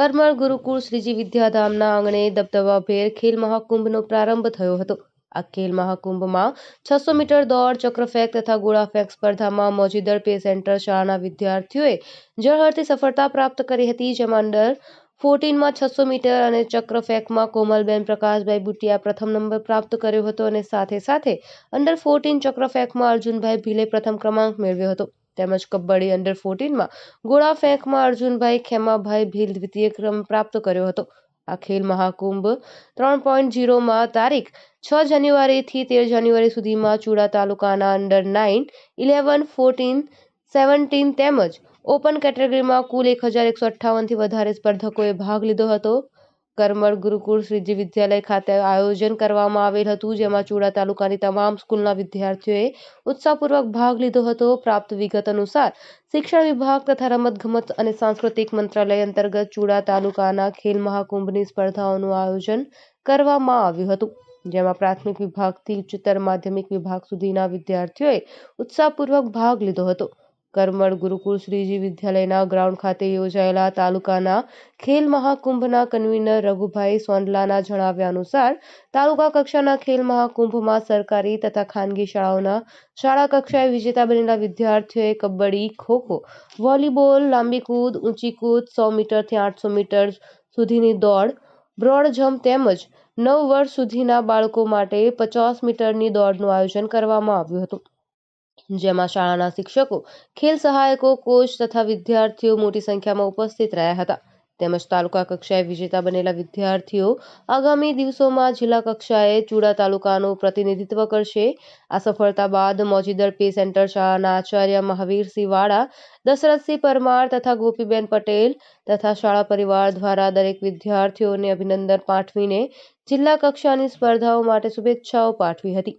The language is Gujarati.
કરમળ ગુરુકુળ શ્રીજી વિદ્યાધામના આંગણે દબદબાભેર ખેલ મહાકુંભનો પ્રારંભ થયો હતો. આ ખેલ મહાકુંભમાં છસો મીટર દોડ ચક્રફેક તથા ગોળા ફેંક સ્પર્ધામાં મોજીદર પે સેન્ટર શાળાના વિદ્યાર્થીઓએ જળહળતી સફળતા પ્રાપ્ત કરી હતી, જેમાં અંડર ફોર્ટીનમાં છસો મીટર અને ચક્રફેકમાં કોમલબેન પ્રકાશભાઈ બુટિયા પ્રથમ નંબર પ્રાપ્ત કર્યો હતો અને સાથે સાથે અંડર ફોર્ટીન ચક્રફેંકમાં અર્જુનભાઈ ભીલે પ્રથમ ક્રમાંક મેળવ્યો હતો. તેમજ કબડ્ડી અંડર ફોર્ટીનમાં ગોળા ફેંકમાં અર્જુનભાઈ ખેમાભાઈ ભીલ દ્વિતીય ક્રમ પ્રાપ્ત કર્યો હતો. આ ખેલ મહાકુંભ ત્રણ પોઈન્ટ ઝીરોમાં તારીખ છ જાન્યુઆરીથી તેર જાન્યુઆરી સુધીમાં ચુડા તાલુકાના under nine eleven fourteen seventeen તેમજ ઓપન કેટેગરીમાં કુલ એક હજાર એકસો અઠ્ઠાવનથી વધારે સ્પર્ધકોએ ભાગ લીધો હતો. કરમળ ગુરુકુળ શ્રીજી વિદ્યાલય ખાતે આયોજન કરવામાં આવેલ હતું, જેમાં ચુડા તાલુકાની તમામ સ્કૂલના વિદ્યાર્થીઓએ ઉત્સાહપૂર્વક ભાગ લીધો હતો. પ્રાપ્ત વિગત અનુસાર, શિક્ષણ વિભાગ તથા રમતગમત અને સાંસ્કૃતિક મંત્રાલય અંતર્ગત ચુડા તાલુકાના ખેલ મહાકુંભની સ્પર્ધાઓનું આયોજન કરવામાં આવ્યું હતું, જેમાં પ્રાથમિક વિભાગથી ઉચ્ચતર માધ્યમિક વિભાગ સુધીના વિદ્યાર્થીઓએ ઉત્સાહપૂર્વક ભાગ લીધો હતો. કરમળ ગુરુકુળ શ્રીજી વિદ્યાલયના ગ્રાઉન્ડ ખાતે યોજાયેલા તાલુકાના ખેલ મહાકુંભના કન્વીનર રઘુભાઈ સોંડલાના જણાવ્યા અનુસાર, તાલુકા કક્ષાના ખેલ મહાકુંભમાં સરકારી તથા ખાનગી શાળાઓના શાળા કક્ષાએ વિજેતા બનેલા વિદ્યાર્થીઓએ કબડ્ડી, ખોખો, વોલીબોલ, લાંબી કૂદ, ઊંચી કૂદ, સો મીટરથી આઠસો મીટર સુધીની દોડ, બ્રોડ જમ્પ તેમજ નવ વર્ષ સુધીના બાળકો માટે પચાસ મીટરની દોડનું આયોજન કરવામાં આવ્યું હતું. જેમાં શાળાના શિક્ષકો, ખેલ સહાયકો, કોચ તથા વિદ્યાર્થીઓ મોટી સંખ્યામાં ઉપસ્થિત રહ્યા હતા. તેમજ તાલુકા કક્ષાએ વિજેતા બનેલા વિદ્યાર્થીઓ આગામી દિવસોમાં જિલ્લા કક્ષાએ ચુડા તાલુકાનું પ્રતિનિધિત્વ કરશે. આ સફળતા બાદ મોજીદર પે સેન્ટર શાળાના આચાર્ય મહાવીરસિંહ વાળા દશરથસિંહ પરમાર તથા ગોપીબેન પટેલ તથા શાળા પરિવાર દ્વારા દરેક વિદ્યાર્થીઓને અભિનંદન પાઠવીને જિલ્લા કક્ષાની સ્પર્ધાઓ માટે શુભેચ્છાઓ પાઠવી હતી.